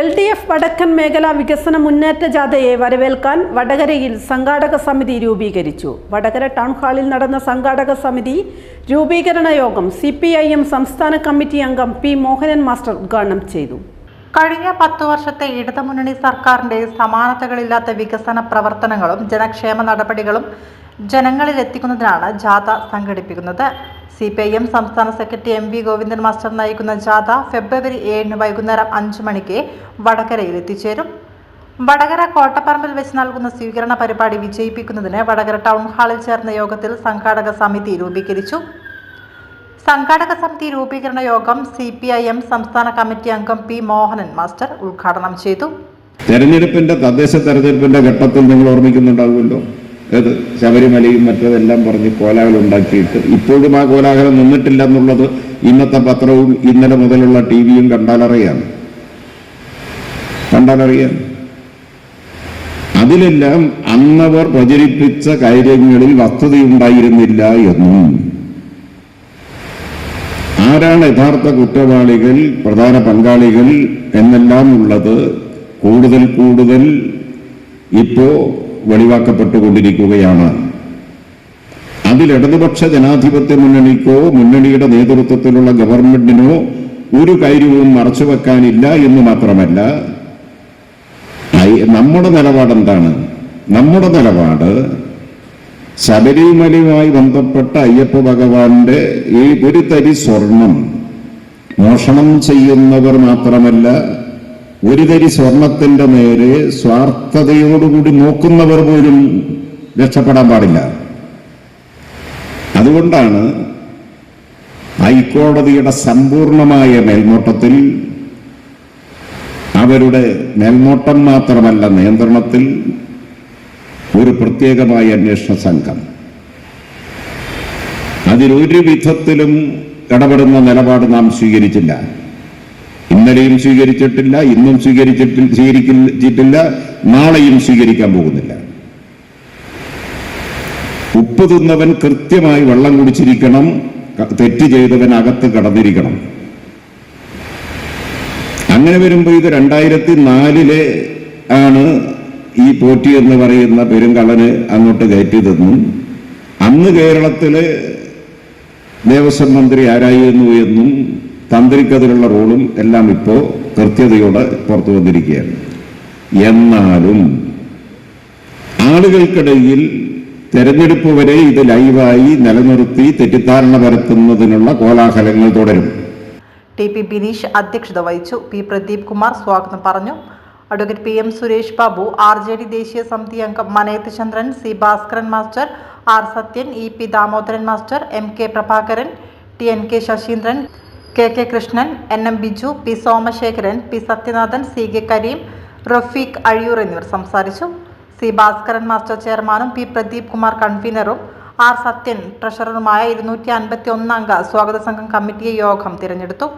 L D F വടക്കൻ മേഖലാ വികസന മുന്നേറ്റ ജാഥയെ വരവേൽക്കാൻ വടകരയിൽ സംഘാടക സമിതി രൂപീകരിച്ചു. വടകര ടൗൺ ഹാളിൽ നടന്ന സംഘാടക സമിതി രൂപീകരണ യോഗം സി പി ഐ എം സംസ്ഥാന കമ്മിറ്റി അംഗം പി മോഹനൻ മാസ്റ്റർ ഉദ്ഘാടനം ചെയ്തു. കഴിഞ്ഞ പത്തു വർഷത്തെ ഇടതുമുന്നണി സർക്കാരിന്റെ സമാനതകളില്ലാത്ത വികസന പ്രവർത്തനങ്ങളും ജനക്ഷേമ നടപടികളും ജനങ്ങളിലെത്തിക്കുന്നതിനാണ് ജാഥ സംഘടിപ്പിക്കുന്നത്. സി പി ഐ എം സംസ്ഥാന secretary M V Govindan master നയിക്കുന്ന ജാഥ ഫെബ്രുവരി ഏഴിന് വൈകുന്നേരം അഞ്ചു മണിക്ക് വടകരയിൽ എത്തിച്ചേരും. വടകര കോട്ടപ്പറമ്പിൽ വെച്ച് നൽകുന്ന സ്വീകരണ പരിപാടി വിജയിപ്പിക്കുന്നതിന് വടകര ടൗൺ ഹാളിൽ ചേർന്ന യോഗത്തിൽ സംഘാടക സമിതി രൂപീകരിച്ചു. സംഘാടക സമിതി രൂപീകരണ യോഗം സി പി ഐ എം സംസ്ഥാന കമ്മിറ്റി അംഗം പി മോഹനൻ മാസ്റ്റർ ഉദ്ഘാടനം ചെയ്തു. തെരഞ്ഞെടുപ്പിന്റെ തദ്ദേശ തെരഞ്ഞെടുപ്പിന്റെ ഘട്ടത്തിൽ നിങ്ങൾ ഓർമ്മിക്കുന്നുണ്ടാവുമല്ലോ. ഏത് ശബരിമലയും മറ്റതെല്ലാം പറഞ്ഞ് കോലാഹലം ഉണ്ടാക്കിയിട്ട് ഇപ്പോഴും ആ കോലാഹലം നിന്നിട്ടില്ല എന്നുള്ളത് ഇന്നത്തെ പത്രവും ഇന്നലെ മുതലുള്ള ടി വിയും കണ്ടാലറിയാം. കണ്ടാലറിയാം. അതിലെല്ലാം അന്നവർ പ്രചരിപ്പിച്ച കാര്യങ്ങളിൽ വസ്തുതയുണ്ടായിരുന്നില്ല എന്നും. ആരാണ് യഥാർത്ഥ കുറ്റവാളികൾ പ്രധാന പങ്കാളികൾ എന്നെല്ലാം ഉള്ളത് കൂടുതൽ കൂടുതൽ ഇപ്പോ വെളിവാക്കപ്പെട്ടുകൊണ്ടിരിക്കുകയാണ്. അതിൽ ഇടതുപക്ഷ ജനാധിപത്യ മുന്നണിക്കോ മുന്നണിയുടെ നേതൃത്വത്തിലുള്ള ഗവൺമെന്റിനോ ഒരു കാര്യവും മറച്ചുവെക്കാനില്ല എന്ന് മാത്രമല്ല നമ്മുടെ നിലപാട് എന്താണ് നമ്മുടെ നിലപാട് ശബരിമലയുമായി ബന്ധപ്പെട്ട അയ്യപ്പ ഭഗവാന്റെ ഈ ഒരു തരി സ്വർണം മോഷണം ചെയ്യുന്നവർ മാത്രമല്ല ഒരു തരി സ്വർണത്തിന്റെ നേരെ സ്വാർത്ഥതയോടുകൂടി നോക്കുന്നവർ പോലും രക്ഷപ്പെടാൻ പാടില്ല. അതുകൊണ്ടാണ് ഹൈക്കോടതിയുടെ സമ്പൂർണമായ മേൽനോട്ടത്തിൽ അവരുടെ മേൽനോട്ടം മാത്രമല്ല നിയന്ത്രണത്തിൽ ഒരു പ്രത്യേകമായ അന്വേഷണ സംഘം. അതിലൊരു വിധത്തിലും ഇടപെടുന്ന നിലപാട് നാം സ്വീകരിച്ചില്ല. ഇന്നലെയും സ്വീകരിച്ചിട്ടില്ല ഇന്നും സ്വീകരിച്ചിട്ടില്ല സ്വീകരിച്ചിട്ടില്ല നാളെയും സ്വീകരിക്കാൻ പോകുന്നില്ല. ഉപ്പ് തിന്നവൻ കൃത്യമായി വെള്ളം കുടിച്ചിരിക്കണം തെറ്റ് ചെയ്തവൻ അകത്ത് കടന്നിരിക്കണം. അങ്ങനെ വരുമ്പോൾ ഇത് രണ്ടായിരത്തി നാലിലെ ആണ് ഈ പോറ്റി എന്ന് പറയുന്ന പെരുങ്കള്ളന് അങ്ങോട്ട് കയറ്റി തന്നു. അന്ന് കേരളത്തിലെ ദേവസ്വം മന്ത്രി ആരായിരുന്നു എന്നും തന്ത്രിക്കതിലുള്ള റോളും എല്ലാം ഇപ്പോൾ കൃത്യതയോടെ പുറത്തു വന്നിരിക്കുകയാണ്. എന്നാലും ആളുകൾക്കിടയിൽ തെരഞ്ഞെടുപ്പ് വരെ ഇത് ലൈവായി നിലനിർത്തി തെറ്റിദ്ധാരണ പരത്തുന്നതിനുള്ള കോലാഹലങ്ങൾ തുടരും. ടി പി ബിനീഷ് അധ്യക്ഷത വഹിച്ചു. പി പ്രദീപ് കുമാർ സ്വാഗതം പറഞ്ഞു. Advocate P M Suresh Babu R J D ദേശീയ സമിതി അംഗം Manayath Chandran C Bhaskaran master R Sathyan E P Damodaran master M K Prabhakaran T N K Sasheendran K K Krishnan N M Biju P Somasekharan P Sathyanathan C K Kareem Rafeeq Azhiyur എന്നിവർ സംസാരിച്ചു. C Bhaskaran master ചെയർമാനും P Pradeep Kumar കൺവീനറും R Sathyan ട്രഷററുമായ ഇരുന്നൂറ്റി അൻപത്തി ഒന്നംഗ സ്വാഗത സംഘം കമ്മിറ്റിയെ യോഗം തിരഞ്ഞെടുത്തു.